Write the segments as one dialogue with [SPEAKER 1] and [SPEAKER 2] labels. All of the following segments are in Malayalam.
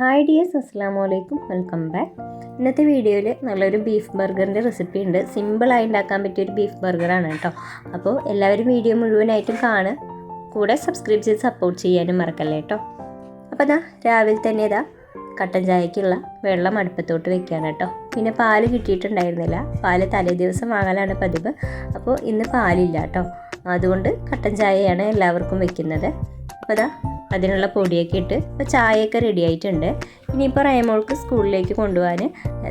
[SPEAKER 1] ഹായ് ഡിയേഴ്സ് അസ്സാം അലൈക്കും. Welcome back. ഇന്നത്തെ വീഡിയോയിൽ നല്ലൊരു ബീഫ് ബർഗറിന്റെ റെസിപ്പി ഉണ്ട്. സിമ്പിളായി ഉണ്ടാക്കാൻ പറ്റിയ ഒരു ബീഫ് ബർഗറാണ് കേട്ടോ. അപ്പോൾ എല്ലാവരും വീഡിയോ മുഴുവനായിട്ടും കാണുക. കൂടെ സബ്സ്ക്രൈബ് ചെയ്ത് സപ്പോർട്ട് ചെയ്യാനും മറക്കല്ലേ കേട്ടോ. അപ്പോൾ ദാ രാവിലെ തന്നെ ഇതാ കട്ടൻ ചായക്കുള്ള വെള്ളം അടുപ്പത്തോട്ട് വെക്കുകയാണ് കേട്ടോ. പിന്നെ പാൽ കിട്ടിയിട്ടുണ്ടായിരുന്നില്ല. പാൽ തലേ ദിവസം വാങ്ങലാണ് പതിവ്. അപ്പോൾ ഇന്ന് പാലില്ല കേട്ടോ. അതുകൊണ്ട് കട്ടൻ ചായയാണ് എല്ലാവർക്കും വെക്കുന്നത്. അപ്പോൾ അതാ അതിനുള്ള പൊടിയൊക്കെ ഇട്ട് ഇപ്പോൾ ചായയൊക്കെ റെഡി ആയിട്ടുണ്ട്. ഇനിയിപ്പോൾ റൈമോൾക്ക് സ്കൂളിലേക്ക് കൊണ്ടുപോകാൻ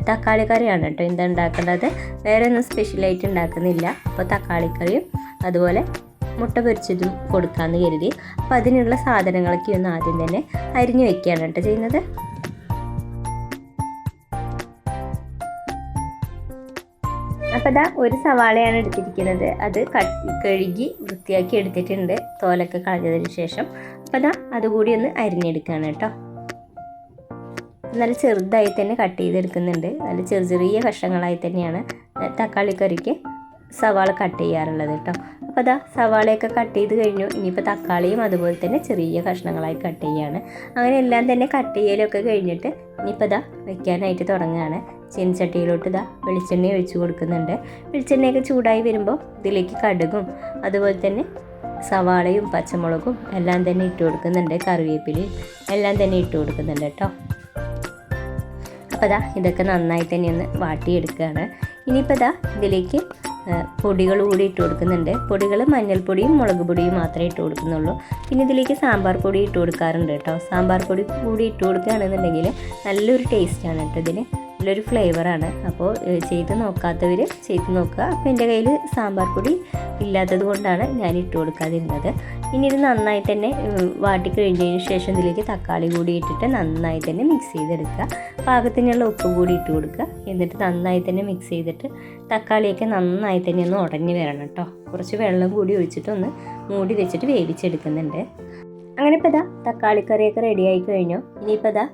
[SPEAKER 1] തക്കാളി കറിയാണ് കേട്ടോ എന്താ ഉണ്ടാക്കുന്നത് വേറെ ഒന്നും സ്പെഷ്യലായിട്ട് ഉണ്ടാക്കുന്നില്ല. അപ്പോൾ തക്കാളിക്കറിയും അതുപോലെ മുട്ട പൊരിച്ചതും കൊടുക്കാമെന്ന് കരുതി. അപ്പോൾ അതിനുള്ള സാധനങ്ങളൊക്കെ ഒന്ന് ആദ്യം തന്നെ അരിഞ്ഞു വെക്കുകയാണ് കേട്ടോ ചെയ്യുന്നത്. അപ്പോൾ ഇതാ ഒരു സവാളയാണ് എടുത്തിരിക്കുന്നത്. അത് കഴുകി വൃത്തിയാക്കി എടുത്തിട്ടുണ്ട്. തോലൊക്കെ കളഞ്ഞതിന് ശേഷം ഇതാ അതുകൂടി ഒന്ന് അരിഞ്ഞെടുക്കുകയാണ് കേട്ടോ. നല്ല ചെറുതായി തന്നെ കട്ട് ചെയ്തെടുക്കുന്നുണ്ട്. നല്ല ചെറിയ ചെറിയ കഷ്ണങ്ങളായി തന്നെയാണ് തക്കാളി കറിക്ക് സവാള കട്ട് ചെയ്യാറുള്ളത് കേട്ടോ. അപ്പോൾ അതാ സവാളയൊക്കെ കട്ട് ചെയ്ത് കഴിഞ്ഞു. ഇനിയിപ്പോൾ തക്കാളിയും അതുപോലെ തന്നെ ചെറിയ കഷ്ണങ്ങളായി കട്ട് ചെയ്യാണ്. അങ്ങനെ എല്ലാം തന്നെ കട്ട് ചെയ്യലൊക്കെ കഴിഞ്ഞിട്ട് ഇനിയിപ്പോൾ ഇതാ വെക്കാനായിട്ട് തുടങ്ങുകയാണ്. ചീനച്ചട്ടിയിലോട്ട് ഇതാ വെളിച്ചെണ്ണ ഒഴിച്ചു കൊടുക്കുന്നുണ്ട്. വെളിച്ചെണ്ണയൊക്കെ ചൂടായി വരുമ്പോൾ ഇതിലേക്ക് കടുകും അതുപോലെ തന്നെ സവാളയും പച്ചമുളകും എല്ലാം തന്നെ ഇട്ട് കൊടുക്കുന്നുണ്ട് കറിവേപ്പിലയും എല്ലാം തന്നെ ഇട്ട് കൊടുക്കുന്നുണ്ട് കേട്ടോ. അപ്പോൾ ഇതാ ഇതൊക്കെ നന്നായി തന്നെ ഒന്ന് വാട്ടിയെടുക്കുകയാണ്. ഇനിയിപ്പോൾ ഇതാ ഇതിലേക്ക് പൊടികൾ കൂടി ഇട്ട് കൊടുക്കുന്നുണ്ട്. പൊടികൾ മഞ്ഞൾപ്പൊടിയും മുളക് പൊടിയും മാത്രമേ ഇട്ട് കൊടുക്കുന്നുള്ളൂ. പിന്നെ ഇതിലേക്ക് സാമ്പാർ പൊടി ഇട്ട് കൊടുക്കാറുണ്ട് കേട്ടോ. സാമ്പാർ പൊടി കൂടി ഇട്ട് കൊടുക്കുകയാണെന്നുണ്ടെങ്കിൽ നല്ലൊരു ടേസ്റ്റാണ് കേട്ടോ ഇതിന്. നല്ലൊരു ഫ്ലേവറാണ്. അപ്പോൾ ചെയ്ത് നോക്കാത്തവർ ചെയ്ത് നോക്കുക. അപ്പോൾ എന്റെ കയ്യിൽ സാമ്പാർ പൊടി ഇല്ലാത്തത് കൊണ്ടാണ് ഞാൻ ഇട്ട് കൊടുക്കാതിരുന്നത്. ഇനി ഇത് നന്നായി തന്നെ വാട്ടി കഴിഞ്ഞതിന് ശേഷം ഇതിലേക്ക് തക്കാളി കൂടി ഇട്ടിട്ട് നന്നായി തന്നെ മിക്സ് ചെയ്തെടുക്കുക. പാകത്തിനുള്ള ഉപ്പ് കൂടി ഇട്ട് കൊടുക്കുക. എന്നിട്ട് നന്നായി തന്നെ മിക്സ് ചെയ്തിട്ട് തക്കാളിയൊക്കെ നന്നായി തന്നെ ഒന്ന് ഉടഞ്ഞു വരണം കേട്ടോ. കുറച്ച് വെള്ളം കൂടി ഒഴിച്ചിട്ടൊന്ന് മൂടി വെച്ചിട്ട് വേവിച്ചെടുക്കുന്നുണ്ട്. അങ്ങനെ ഇപ്പോൾ ഇതാ തക്കാളിക്കറിയൊക്കെ റെഡിയായി കഴിഞ്ഞു. ഇനിയിപ്പോൾ ഇതാ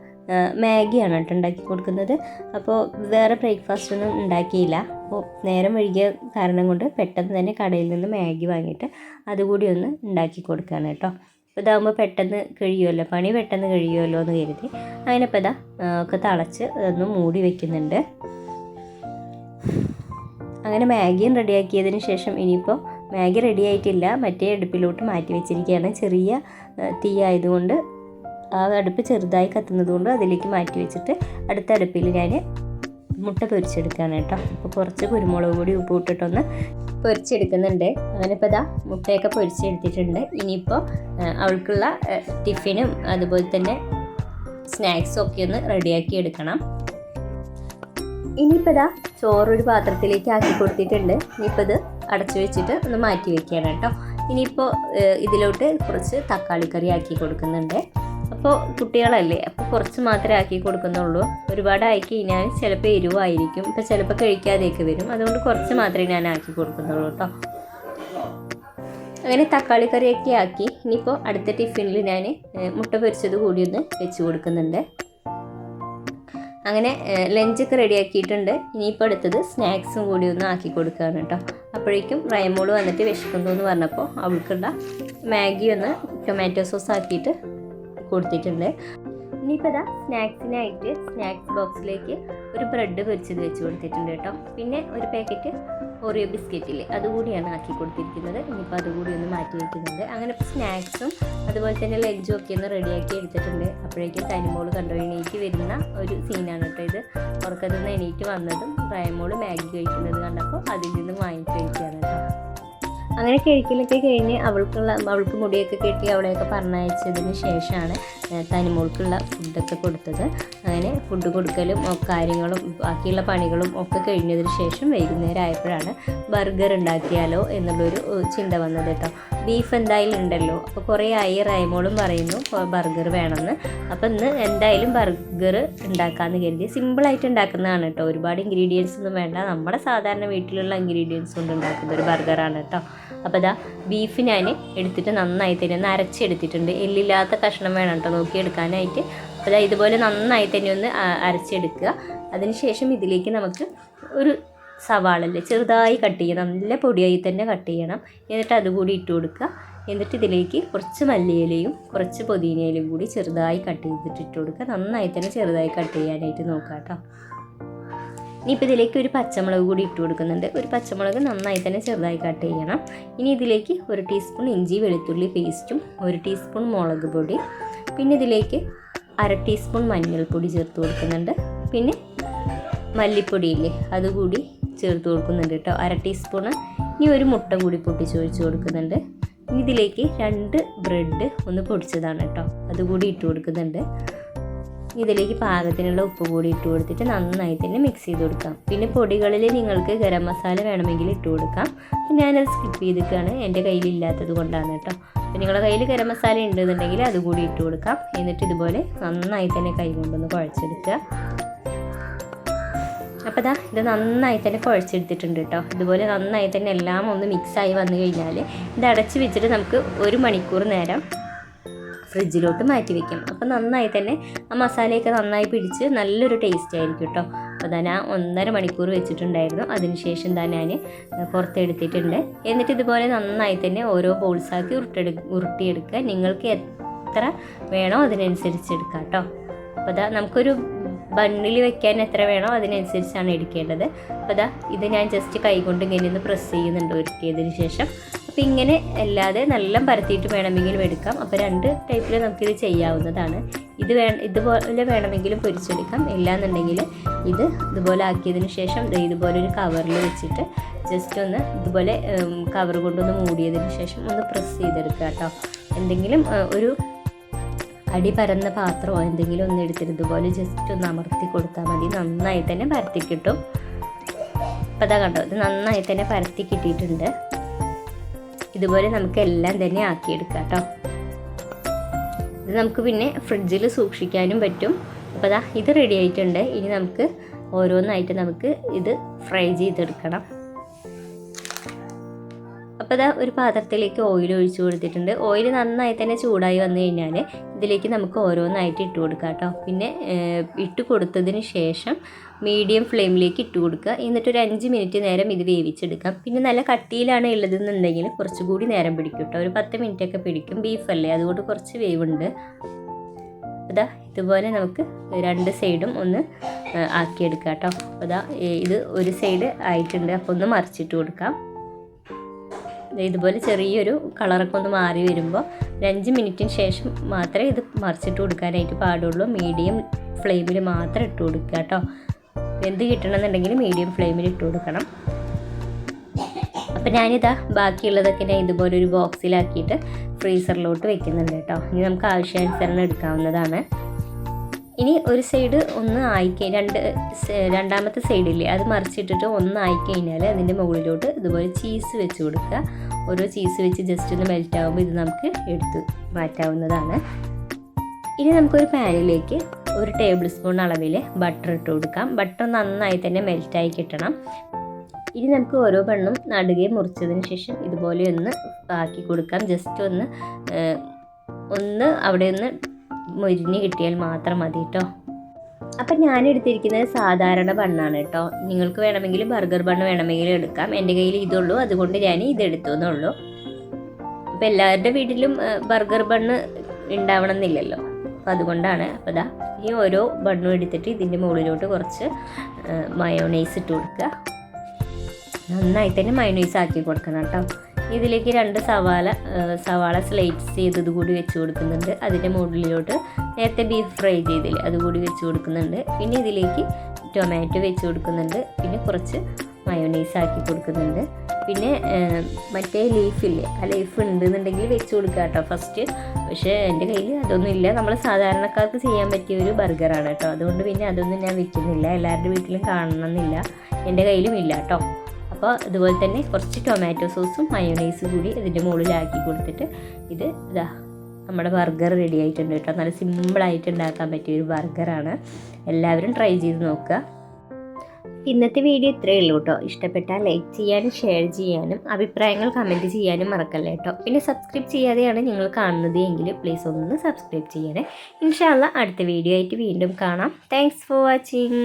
[SPEAKER 1] മാഗിയാണ് കേട്ടോ ഉണ്ടാക്കി കൊടുക്കുന്നത്. അപ്പോൾ വേറെ ബ്രേക്ക്ഫാസ്റ്റ് ഒന്നും ഉണ്ടാക്കിയില്ല. അപ്പോൾ നേരം വൈകിയ കാരണം കൊണ്ട് പെട്ടെന്ന് തന്നെ കടയിൽ നിന്ന് മാഗി വാങ്ങിയിട്ട് അതുകൂടി ഒന്ന് ഉണ്ടാക്കി കൊടുക്കുകയാണ് കേട്ടോ. അപ്പോൾ ഇതാകുമ്പോൾ പെട്ടെന്ന് കഴിയുമല്ലോ? പണി പെട്ടെന്ന് കഴിയുമല്ലോ എന്ന് കരുതി. അങ്ങനെ ഇപ്പോൾ ഇതാ ഒക്കെ തളച്ച് ഒന്ന് മൂടി വെക്കുന്നുണ്ട്. അങ്ങനെ മാഗിയും റെഡിയാക്കിയതിന് ശേഷം ഇനിയിപ്പോൾ മാഗി റെഡി ആയിട്ടില്ല മറ്റേ അടുപ്പിലോട്ട് മാറ്റി വെച്ചിരിക്കുകയാണ്. ചെറിയ തീ ആയതുകൊണ്ട് ആ അടുപ്പ് ചെറുതായി കത്തുന്നത് കൊണ്ട് അതിലേക്ക് മാറ്റി വെച്ചിട്ട് അടുത്ത അടുപ്പിൽ ഞാൻ മുട്ട പൊരിച്ചെടുക്കുകയാണ് കേട്ടോ. അപ്പോൾ കുറച്ച് കുരുമുളക് പൊടി ഉപ്പ് ഇട്ടിട്ടൊന്ന് പൊരിച്ചെടുക്കുന്നുണ്ട്. അങ്ങനെ ഇപ്പോൾ ഇതാ മുട്ടയൊക്കെ പൊരിച്ചെടുത്തിട്ടുണ്ട്. ഇനിയിപ്പോൾ അവൾക്കുള്ള ടിഫിനും അതുപോലെ തന്നെ സ്നാക്സും ഒക്കെ ഒന്ന് റെഡിയാക്കി എടുക്കണം. ഇനിയിപ്പോൾ ഇതാ ചോറൊരു പാത്രത്തിലേക്ക് ആക്കി കൊടുത്തിട്ടുണ്ട്. ഇനിയിപ്പോൾ ഇത് അടച്ചു വെച്ചിട്ട് ഒന്ന് മാറ്റി വെക്കുകയാണ് കേട്ടോ. ഇനിയിപ്പോൾ ഇതിലോട്ട് കുറച്ച് തക്കാളി കറി ആക്കി കൊടുക്കുന്നുണ്ട്. അപ്പോൾ കുട്ടികളല്ലേ അപ്പോൾ കുറച്ച് മാത്രമേ ആക്കി കൊടുക്കുന്നുള്ളൂ. ഒരുപാട് ആക്കി കഴിഞ്ഞാൽ ചിലപ്പോൾ എരിവായിരിക്കും. ഇപ്പോൾ ചിലപ്പോൾ കഴിക്കാതെയൊക്കെ വരും. അതുകൊണ്ട് കുറച്ച് മാത്രമേ ഞാൻ ആക്കി കൊടുക്കുന്നുള്ളൂ കേട്ടോ. അങ്ങനെ തക്കാളി കറിയൊക്കെ ആക്കി. ഇനിയിപ്പോൾ അടുത്ത ടിഫിനിൽ ഞാൻ മുട്ട പൊരിച്ചത് കൂടി ഒന്ന് വെച്ച് കൊടുക്കുന്നുണ്ട്. അങ്ങനെ ലഞ്ചൊക്കെ റെഡിയാക്കിയിട്ടുണ്ട്. ഇനിയിപ്പോൾ അടുത്തത് സ്നാക്സും കൂടി ഒന്ന് ആക്കി കൊടുക്കുകയാണ് കേട്ടോ. അപ്പോഴേക്കും റൈമോൾ വന്നിട്ട് വിശക്കുന്നു എന്ന് പറഞ്ഞപ്പോൾ അവൾക്കുള്ള മാഗി ഒന്ന് ടൊമാറ്റോ സോസ് ആക്കിയിട്ട് കൊടുത്തിട്ടുണ്ട്. ഇനിയിപ്പോൾ ഇതാ സ്നാക്സിനായിട്ട് സ്നാക്സ് ബോക്സിലേക്ക് ഒരു ബ്രെഡ് പൊരിച്ചത് വെച്ച് കൊടുത്തിട്ടുണ്ട് കേട്ടോ. പിന്നെ ഒരു പാക്കറ്റ് ഓറിയോ ബിസ്ക്കറ്റിൽ അതുകൂടിയാണ് ആക്കി കൊടുത്തിരിക്കുന്നത്. ഇനിയിപ്പോൾ അതുകൂടി ഒന്ന് മാറ്റി വയ്ക്കുന്നുണ്ട് അങ്ങനെ ഇപ്പോൾ സ്നാക്സും അതുപോലെ തന്നെ ലഞ്ചും ഒക്കെ ഒന്ന് റെഡിയാക്കി എടുത്തിട്ടുണ്ട്. അപ്പോഴേക്കും തനിമോൾ കണ്ടോ എണീറ്റ് വരുന്ന ഒരു സീനാണ് കേട്ടോ ഇത്. ഉറക്കത്തിൽ നിന്ന് എണീറ്റ് വന്നതും റയമോൾ മാഗി കഴിക്കുന്നത് കണ്ടപ്പോൾ അതിൽ നിന്ന് വാങ്ങി കഴിക്കുകയാണ് കേട്ടോ. അങ്ങനെ കഴിക്കലൊക്കെ കഴിഞ്ഞ് അവൾക്കുള്ള അവൾക്ക് മുടിയൊക്കെ കെട്ടി അവളെയൊക്കെ പറഞ്ഞയച്ചതിന് ശേഷമാണ് തനിമോൾക്കുള്ള ഫുഡൊക്കെ കൊടുത്തത്. അങ്ങനെ ഫുഡ് കൊടുക്കലും കാര്യങ്ങളും ബാക്കിയുള്ള പണികളും ഒക്കെ കഴിഞ്ഞതിന് ശേഷം വൈകുന്നേരം ആയപ്പോഴാണ് ബർഗർ ഉണ്ടാക്കിയാലോ എന്നുള്ളൊരു ചിന്ത വന്നത് കേട്ടോ. ബീഫ് എന്തായാലും ഉണ്ടല്ലോ. അപ്പോൾ കുറേ ആയി റൈമോളും പറയുന്നു ബർഗർ വേണമെന്ന്. അപ്പോൾ ഇന്ന് എന്തായാലും ബർഗർ ഉണ്ടാക്കാമെന്ന് കരുതി. സിമ്പിളായിട്ട് ഉണ്ടാക്കുന്നതാണ് കേട്ടോ. ഒരുപാട് ഇൻഗ്രീഡിയൻസ് ഒന്നും വേണ്ട. നമ്മുടെ സാധാരണ വീട്ടിലുള്ള ഇൻഗ്രീഡിയൻസ് കൊണ്ട് ഉണ്ടാക്കുന്ന ഒരു ബർഗറാണ് കേട്ടോ. അപ്പോൾ ഇതാ ബീഫ് ഞാൻ എടുത്തിട്ട് നന്നായി തന്നെ ഒന്ന് അരച്ചെടുത്തിട്ടുണ്ട്. എല്ലില്ലാത്ത കഷ്ണം വേണം കേട്ടോ നോക്കിയെടുക്കാനായിട്ട് അപ്പോൾ ഇതാ ഇതുപോലെ നന്നായി തന്നെ ഒന്ന് അരച്ചെടുക്കുക. അതിനുശേഷം ഇതിലേക്ക് നമുക്ക് ഒരു സവാളല്ലേ ചെറുതായി കട്ട് ചെയ്യണം നല്ല പൊടിയായി തന്നെ കട്ട് ചെയ്യണം. എന്നിട്ട് അതുകൂടി ഇട്ട് കൊടുക്കുക. എന്നിട്ട് ഇതിലേക്ക് കുറച്ച് മല്ലിയിലയും കുറച്ച് പുതിനയിലയും കൂടി ചെറുതായി കട്ട് ചെയ്തിട്ട് ഇട്ട് കൊടുക്കുക. നന്നായി തന്നെ ചെറുതായി കട്ട് ചെയ്യാനായിട്ട് നോക്കാം കേട്ടോ. ഇനിയിപ്പോൾ ഇതിലേക്ക് ഒരു പച്ചമുളക് കൂടി ഇട്ട് കൊടുക്കുന്നുണ്ട്. ഒരു പച്ചമുളക് നന്നായി തന്നെ ചെറുതായി കട്ട് ചെയ്യണം. ഇനി ഇതിലേക്ക് ഒരു ടീസ്പൂൺ ഇഞ്ചി വെളുത്തുള്ളി പേസ്റ്റും ഒരു ടീസ്പൂൺ മുളക് പൊടി. പിന്നെ ഇതിലേക്ക് അര ടീസ്പൂൺ മഞ്ഞൾപ്പൊടി ചേർത്ത് കൊടുക്കുന്നുണ്ട്. പിന്നെ മല്ലിപ്പൊടിയില്ലേ അതുകൂടി ചേർത്ത് കൊടുക്കുന്നുണ്ട് കേട്ടോ. അര ടീസ്പൂണ് ഇനി ഒരു മുട്ട കൂടി പൊട്ടിച്ച് ഒഴിച്ച് കൊടുക്കുന്നുണ്ട്. ഇതിലേക്ക് രണ്ട് ബ്രെഡ് ഒന്ന് പൊടിച്ചതാണ് കേട്ടോ. അതുകൂടി ഇട്ട് കൊടുക്കുന്നുണ്ട്. ഇതിലേക്ക് പാകത്തിനുള്ള ഉപ്പ് കൂടി ഇട്ട് കൊടുത്തിട്ട് നന്നായി തന്നെ മിക്സ് ചെയ്ത് കൊടുക്കാം. പിന്നെ പൊടികളിൽ നിങ്ങൾക്ക് ഗരം മസാല വേണമെങ്കിൽ ഇട്ട് കൊടുക്കാം. ഞാനത് സ്കിപ്പ് ചെയ്തിട്ടാണ് എന്റെ കയ്യിലില്ലാത്തത് കൊണ്ടാണ് കേട്ടോ. അപ്പോൾ നിങ്ങളുടെ കയ്യിൽ ഗരം മസാല ഉണ്ടെന്നുണ്ടെങ്കിൽ അതുകൂടി ഇട്ട് കൊടുക്കാം. എന്നിട്ട് ഇതുപോലെ നന്നായി തന്നെ കൈ കൊണ്ടൊന്ന് കുഴച്ചെടുക്കുക. അപ്പോൾ ദാ ഇത് നന്നായി തന്നെ കുഴച്ചെടുത്തിട്ടുണ്ട് കേട്ടോ. ഇതുപോലെ നന്നായി തന്നെ എല്ലാം ഒന്ന് മിക്സായി വന്നു കഴിഞ്ഞാൽ ഇത് അടച്ച് വെച്ചിട്ട് നമുക്ക് ഒരു മണിക്കൂർ നേരം ഫ്രിഡ്ജിലോട്ട് മാറ്റി വെക്കാം. അപ്പോൾ നന്നായി തന്നെ ആ മസാലയൊക്കെ നന്നായി പിടിച്ച് നല്ലൊരു ടേസ്റ്റ് ആയിരിക്കും കേട്ടോ. അപ്പോൾ ഞാൻ ആ ഒന്നര മണിക്കൂർ വെച്ചിട്ടുണ്ടായിരുന്നു. അതിനുശേഷം തന്നെ ഞാൻ പുറത്തെടുത്തിട്ടുണ്ട്. എന്നിട്ട് ഇതുപോലെ നന്നായി തന്നെ ഓരോ ബോൾസാക്കി ഉരുട്ടെടു ഉരുട്ടിയെടുക്കുക. നിങ്ങൾക്ക് എത്ര വേണോ അതിനനുസരിച്ച് എടുക്കാം കേട്ടോ. അപ്പോൾ അതാ നമുക്കൊരു ബണ്ണിൽ വെക്കാൻ എത്ര വേണോ അതിനനുസരിച്ചാണ് എടുക്കേണ്ടത്. അപ്പോൾ അതാ ഇത് ഞാൻ ജസ്റ്റ് കൈകൊണ്ട് ഇങ്ങനെ ഒന്ന് പ്രസ് ചെയ്യുന്നുണ്ട് ഒരുക്കിയതിന് ശേഷം. അപ്പോൾ ഇങ്ങനെ അല്ലാതെ നല്ല പരത്തിയിട്ട് വേണമെങ്കിലും എടുക്കാം. അപ്പോൾ രണ്ട് ടൈപ്പിൽ നമുക്കിത് ചെയ്യാവുന്നതാണ്. ഇത് വേ ഇതുപോലെ വേണമെങ്കിലും പൊരിച്ചെടുക്കാം. ഇല്ലാന്നുണ്ടെങ്കിൽ ഇത് ഇതുപോലെ ആക്കിയതിന് ശേഷം ഇതുപോലെ ഒരു കവറിൽ വെച്ചിട്ട് ജസ്റ്റ് ഒന്ന് ഇതുപോലെ കവർ കൊണ്ടൊന്ന് മൂടിയതിന് ശേഷം ഒന്ന് പ്രസ് ചെയ്തെടുക്കുക കേട്ടോ. എന്തെങ്കിലും ഒരു അടി പരന്ന പാത്രമോ എന്തെങ്കിലും ഒന്ന് എടുത്തിട്ട് ഇതുപോലെ ജസ്റ്റ് ഒന്ന് അമർത്തി കൊടുത്താൽ മതി. നന്നായി തന്നെ പരത്തി കിട്ടും. അപ്പോൾ അതാ കണ്ടോ ഇത് നന്നായി തന്നെ പരത്തി കിട്ടിയിട്ടുണ്ട്. ഇതുപോലെ നമുക്ക് എല്ലാം തന്നെ ആക്കിയെടുക്കാം കേട്ടോ ഇത് നമുക്ക് പിന്നെ ഫ്രിഡ്ജിൽ സൂക്ഷിക്കാനും പറ്റും. അപ്പോൾ അതാ ഇത് റെഡി ആയിട്ടുണ്ട്. ഇനി നമുക്ക് ഓരോന്നായിട്ട് നമുക്ക് ഇത് ഫ്രൈ ചെയ്തെടുക്കണം. അപ്പോൾ ഇതാ ഒരു പാത്രത്തിലേക്ക് ഓയിൽ ഒഴിച്ചു കൊടുത്തിട്ടുണ്ട്. ഓയിൽ നന്നായി തന്നെ ചൂടായി വന്നു കഴിഞ്ഞാൽ ഇതിലേക്ക് നമുക്ക് ഓരോന്നായിട്ട് ഇട്ട് കൊടുക്കാം കേട്ടോ. പിന്നെ ഇട്ട് കൊടുത്തതിന് ശേഷം മീഡിയം ഫ്ലെയിമിലേക്ക് ഇട്ട് കൊടുക്കുക. എന്നിട്ട് ഒരു അഞ്ച് മിനിറ്റ് നേരം ഇത് വേവിച്ചെടുക്കാം. പിന്നെ നല്ല കട്ടിയിലാണ് ഉള്ളതെന്നുണ്ടെങ്കിൽ കുറച്ചുകൂടി നേരം പിടിക്കും കേട്ടോ. ഒരു പത്ത് മിനിറ്റ് ഒക്കെ പിടിക്കും. ബീഫല്ലേ അതുകൊണ്ട് കുറച്ച് വേവുണ്ട്. അതാ ഇതുപോലെ നമുക്ക് രണ്ട് സൈഡും ഒന്ന് ആക്കിയെടുക്കാം കേട്ടോ. അതാ ഇത് ഒരു സൈഡ് ആയിട്ടുണ്ട്. അപ്പോൾ ഒന്ന് മറിച്ചിട്ട് കൊടുക്കാം. ഇതുപോലെ ചെറിയൊരു കളറൊക്കെ ഒന്ന് മാറി വരുമ്പോൾ ഒരു അഞ്ച് മിനിറ്റിന് ശേഷം മാത്രമേ ഇത് മറിച്ചിട്ട് കൊടുക്കാനായിട്ട് പാടുള്ളൂ. മീഡിയം ഫ്ലെയിമിൽ മാത്രം ഇട്ട് കൊടുക്കുക കേട്ടോ. എന്ത് കിട്ടണമെന്നുണ്ടെങ്കിൽ മീഡിയം ഫ്ലെയിമിൽ ഇട്ട് കൊടുക്കണം. അപ്പം ഞാനിതാ ബാക്കിയുള്ളതൊക്കെ ഞാൻ ഇതുപോലെ ഒരു ബോക്സിലാക്കിയിട്ട് ഫ്രീസറിലോട്ട് വെക്കുന്നുണ്ട് കേട്ടോ. ഇനി നമുക്ക് ആവശ്യാനുസരണം എടുക്കാവുന്നതാണ്. ഇനി ഒരു സൈഡ് ഒന്ന് ആയിക്കഴിഞ്ഞ രണ്ട് രണ്ടാമത്തെ സൈഡില്ലേ അത് മറിച്ചിട്ടിട്ട് ഒന്ന് ആയിക്കഴിഞ്ഞാൽ അതിന്റെ മുകളിലോട്ട് ഇതുപോലെ ചീസ് വെച്ച് കൊടുക്കുക. ഓരോ ചീസ് വെച്ച് ജസ്റ്റ് ഒന്ന് മെൽറ്റ് ആകുമ്പോൾ ഇത് നമുക്ക് എടുത്ത് മാറ്റാവുന്നതാണ്. ഇനി നമുക്കൊരു പാനിലേക്ക് ഒരു ടേബിൾ സ്പൂൺ അളവിൽ ബട്ടർ ഇട്ട് കൊടുക്കാം. ബട്ടർ നന്നായി തന്നെ മെൽറ്റായി കിട്ടണം. ഇനി നമുക്ക് ഓരോ പെണ്ണും നടുകെ മുറിച്ചതിന് ശേഷം ഇതുപോലെ ഒന്ന് ആക്കി കൊടുക്കാം. ജസ്റ്റ് ഒന്ന് ഒന്ന് അവിടെ ഒന്ന് മൊരിഞ്ഞ് കിട്ടിയാൽ മാത്രം മതി കേട്ടോ അപ്പം ഞാൻ എടുത്തിരിക്കുന്നത് സാധാരണ ബണ്ണാണ് കേട്ടോ നിങ്ങൾക്ക് വേണമെങ്കിൽ ബർഗർ ബണ്ണ് വേണമെങ്കിൽ എടുക്കാം. എന്റെ കയ്യിൽ ഇതുള്ളൂ. അതുകൊണ്ട് ഞാൻ ഇതെടുത്തു എന്നുള്ളൂ. അപ്പം എല്ലാവരുടെ വീട്ടിലും ബർഗർ ബണ്ണ് ഉണ്ടാവണം എന്നില്ലല്ലോ അപ്പം അതുകൊണ്ടാണ്. അപ്പോൾ ഇതാ ഈ ഓരോ ബണ്ണും എടുത്തിട്ട് ഇതിന്റെ മുകളിലോട്ട് കുറച്ച് മയോണൈസ് ഇട്ട് കൊടുക്കുക. നന്നായി തന്നെ മയോണൈസ് ആക്കി കൊടുക്കണം കേട്ടോ ഇതിലേക്ക് രണ്ട് സവാള സവാള സ്ലൈറ്റ്സ് ചെയ്തത് കൂടി വെച്ച് കൊടുക്കുന്നുണ്ട്. അതിന്റെ മുകളിലോട്ട് നേരത്തെ ബീഫ് ഫ്രൈ ചെയ്തില്ലേ അതുകൂടി വെച്ച് കൊടുക്കുന്നുണ്ട്. പിന്നെ ഇതിലേക്ക് ടൊമാറ്റോ വെച്ച് കൊടുക്കുന്നുണ്ട്. പിന്നെ കുറച്ച് മയോണൈസ് ആക്കി കൊടുക്കുന്നുണ്ട്. പിന്നെ മറ്റേ ലീഫില്ലേ ആ ലീഫ് ഉണ്ടെന്നുണ്ടെങ്കിൽ വെച്ച് കൊടുക്കുക കേട്ടോ ഫസ്റ്റ് പക്ഷേ എന്റെ കയ്യിൽ അതൊന്നും ഇല്ല. നമ്മൾ സാധാരണക്കാർക്ക് ചെയ്യാൻ പറ്റിയ ഒരു ബർഗറാണ് കേട്ടോ. അതുകൊണ്ട് പിന്നെ അതൊന്നും ഞാൻ വെക്കുന്നില്ല. എല്ലാവരുടെ വീട്ടിലും കാണണമെന്നില്ല. എന്റെ കയ്യിലും ഇല്ല കേട്ടോ. അപ്പോൾ അതുപോലെ തന്നെ കുറച്ച് ടൊമാറ്റോ സോസും മയോണൈസും കൂടി ഇതിന്റെ മുകളിലാക്കി കൊടുത്തിട്ട് ഇത് ഇതാ നമ്മുടെ ബർഗർ റെഡി ആയിട്ടുണ്ട് കേട്ടോ. നല്ല സിമ്പിളായിട്ട് ഉണ്ടാക്കാൻ പറ്റിയ ഒരു ബർഗറാണ് എല്ലാവരും ട്രൈ ചെയ്ത് നോക്കുക. ഇന്നത്തെ വീഡിയോ ഇത്രയേ ഉള്ളൂ കേട്ടോ. ഇഷ്ടപ്പെട്ടാൽ ലൈക്ക് ചെയ്യാനും ഷെയർ ചെയ്യാനും അഭിപ്രായങ്ങൾ കമന്റ് ചെയ്യാനും മറക്കല്ലേ കേട്ടോ. പിന്നെ സബ്സ്ക്രൈബ് ചെയ്യാതെയാണ് നിങ്ങൾ കാണുന്നത് എങ്കിൽ പ്ലീസ് ഒന്ന് സബ്സ്ക്രൈബ് ചെയ്യണേ. ഇൻഷാല്ല അടുത്ത വീഡിയോ ആയിട്ട് വീണ്ടും കാണാം. Thanks for watching